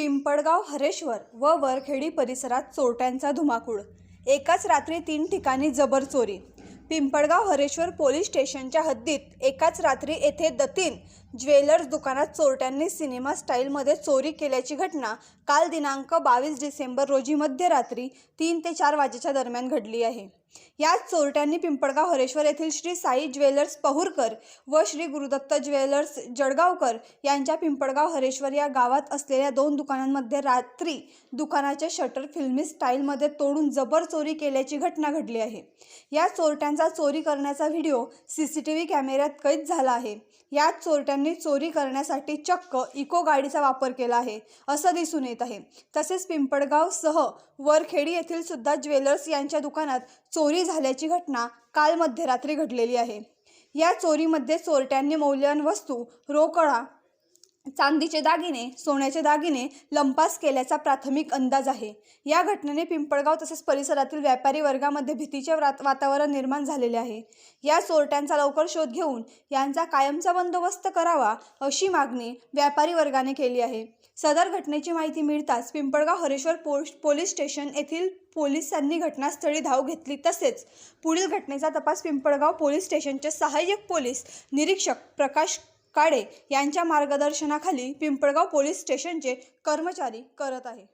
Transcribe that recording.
पिंपळगाव हरेश्वर व वरखेडी परिसरात चोरट्यांचा धुमाकूळ. एकाच रात्री तीन ठिकाणी जबर चोरी. पिंपळगाव हरेश्वर पोलीस स्टेशनच्या हद्दीत एकाच रात्री येथे दतीन ज्वेलर्स दुकानात चोरट्यांनी सिनेमा स्टाईलमध्ये चोरी केल्याची घटना काल दिनांक बावीस डिसेंबर रोजी मध्यरात्री तीन ते चार वाजेच्या दरम्यान घडली आहे. याच चोरट्यांनी पिंपळगाव हरेश्वर येथील श्री साई ज्वेलर्स पहुरकर व श्री गुरुदत्त ज्वेलर्स जळगावकर यांच्या पिंपळगाव हरेश्वर या गावात असलेल्या दोन दुकानांमध्ये रात्री दुकानाचे शटर फिल्मी स्टाईलमध्ये तोडून जबर चोरी केल्याची घटना घडली आहे. या चोरट्यांचा चोरी करण्याचा video C C T V कॅमेऱ्यात कैद झाला आहे. याच चोरट्यां त्यांनी चोरी करण्यासाठी चक्क इको गाडीचा वापर केला आहे असं दिसून येत आहे. तसेच पिंपळगावसह वरखेडी येथील सुद्धा ज्वेलर्स यांच्या दुकानात चोरी झाल्याची घटना काल मध्यरात्री घडलेली आहे. या चोरीमध्ये चोरट्यांनी मौल्यवान वस्तू रोकडा चांदीचे दागिने सोन्याचे दागिने लंपास केल्याचा प्राथमिक अंदाज आहे. या घटनेने पिंपळगाव तसेच परिसरातील व्यापारी वर्गामध्ये भीतीचे वात- वातावरण निर्माण झालेले आहे. या चोरट्यांचा लवकर शोध घेऊन यांचा कायमचा बंदोबस्त करावा अशी मागणी व्यापारी वर्गाने केली आहे. सदर घटनेची माहिती मिळताच Pimpalgaon Hareshwar post police station येथील पोलिसांनी घटनास्थळी धाव घेतली. तसेच पुढील घटनेचा तपास पिंपळगाव पोलीस स्टेशनचे सहाय्यक पोलीस निरीक्षक प्रकाश काळे यांच्या मार्गदर्शनाखाली पिंपळगाव पोलीस स्टेशनचे कर्मचारी करत आहे.